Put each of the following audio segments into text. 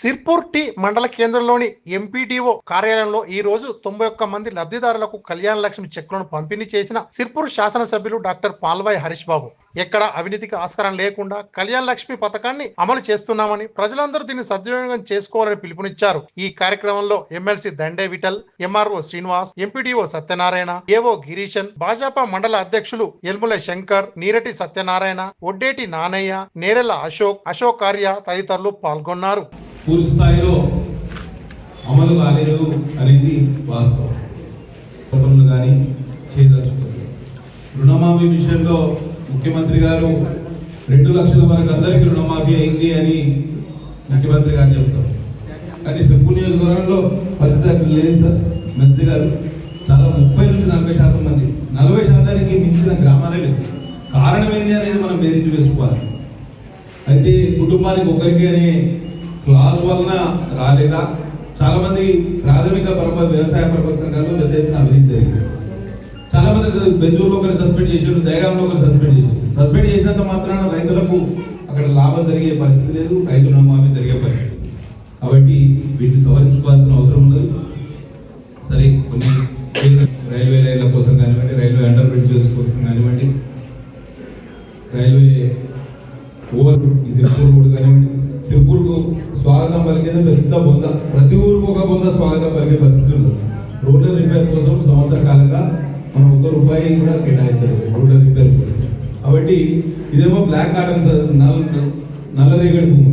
Sirpur tea మండల కేంద్రంలోని MPDO కార్యాలయంలో ఈ రోజు తొంభై ఒక్క మంది లబ్ధిదారులకు కళ్యాణ లక్ష్మి చెక్కులను పంపిణీ చేసిన సిర్పూర్ శాసనసభ్యులు డాక్టర్ పాల్వాయి హరీష్ బాబు. ఎక్కడ అవినీతికి ఆస్కారం లేకుండా కళ్యాణ లక్ష్మి పథకాన్ని అమలు చేస్తున్నామని ప్రజలందరూ దీన్ని సద్వినియోగం చేసుకోవాలని పిలుపునిచ్చారు. ఈ కార్యక్రమంలో MLC Dande Vithal MRO Srinivas MPDO Satyanarayana AO Girishan Bhajapa మండల అధ్యక్షులు ఎల్ముల శంకర్ నీరటి సత్యనారాయణ ఒడ్డేటి నానయ్య నేరెల అశోక్ అశోక్ ఆర్య తదితరులు పాల్గొన్నారు. పూర్తి స్థాయిలో అమలు కాలేదు అనేది వాస్తవం. పనులు కానీ చేయదలుచుకోలేదు. రుణమాఫీ విషయంలో ముఖ్యమంత్రి గారు రెండు లక్షల వరకు అందరికీ రుణమాఫీ అయింది అని ముఖ్యమంత్రి గారు చెప్తారు. కానీ సిగ్గు నియోజకవర్గంలో పరిస్థితి లేదు సార్. మంత్రి గారు చాలా ముప్పై నుంచి నలభై శాతం మంది నలభై శాతానికి మించిన గ్రామాలే లేదు కారణం ఏంటి అనేది మనం బేరీజు వేసుకోవాలి. అయితే కుటుంబానికి ఒకరికి అనే క్లాజ్ వలన రాలేదా? చాలా మంది ప్రాథమిక పరప వ్యవసాయ పరపతి సంఘాలు పెద్ద ఎత్తున అభివృద్ధి జరిగింది. చాలా మంది బెంజూరులో ఒకరు సస్పెండ్ చేశారు దయగాంలో ఒకరు సస్పెండ్ చేశారు. సస్పెండ్ చేసినంత మాత్రాన రైతులకు అక్కడ లాభం జరిగే పరిస్థితి లేదు రైతు రుణమాఫీ జరిగే పరిస్థితి. కాబట్టి వీటిని సవరించుకోవాల్సిన అవసరం ఉన్నది. సరే కొన్ని రైల్వే లైన్ల కోసం కానివ్వండి రైల్వే అండర్ బ్రిడ్జ్ కోసం కానివ్వండి రైల్వే ఓవర్ ఈ తిరుపూర్ రోడ్ కానివ్వండి తిరుపూర్కు స్వాగతం పలికేది పెద్ద బొంద. ప్రతి ఊరికి ఒక బొంద స్వాగతం పలికే పరిస్థితి ఉంది రోడ్ల రిపేర్ కోసం సంవత్సర కాలంగా మనం ఒక్క రూపాయి కూడా కేటాయించలేదు రోడ్ల రిపేర్ కోసం. కాబట్టి ఇదేమో బ్లాక్ కాటన్ నల్ల నల్లరేగడి భూమి.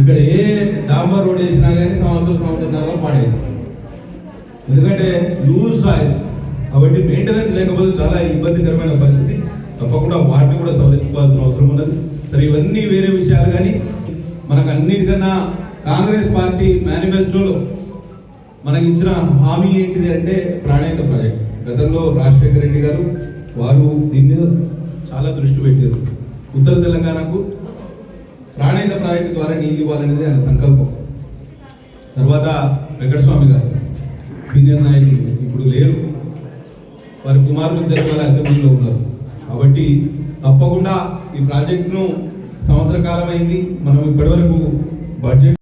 ఇక్కడ ఏ డాంబర్ రోడ్ వేసినా కానీ సంవత్సరం సంవత్సరాల పాడేది. ఎందుకంటే లూజ్ సాయిల్. కాబట్టి మెయింటెనెన్స్ లేకపోతే చాలా ఇబ్బందికరమైన పరిస్థితి. తప్పకుండా వాటిని కూడా సవరించుకోవాల్సిన అవసరం ఉన్నది. సరే ఇవన్నీ వేరే విషయాలు కానీ మనకు అన్నిటికన్నా కాంగ్రెస్ పార్టీ మేనిఫెస్టోలో మనకి ఇచ్చిన హామీ ఏంటిది అంటే ప్రాణాయత ప్రాజెక్ట్. గతంలో రాజశేఖర రెడ్డి గారు వారు దీన్ని చాలా దృష్టి పెట్టారు. ఉత్తర తెలంగాణకు ప్రాణాయత ప్రాజెక్టు ద్వారా నీళ్ళు ఇవ్వాలనేది ఆయన సంకల్పం. తర్వాత వెంకటస్వామి గారు సీనియర్ నాయకులు ఇప్పుడు లేరు. వారి కుమారులు ఇద్దరు అసెంబ్లీలో ఉన్నారు. కాబట్టి తప్పకుండా ఈ ప్రాజెక్టును సంవత్సర కాలం అయింది మనం ఇప్పటివరకు బడ్జెట్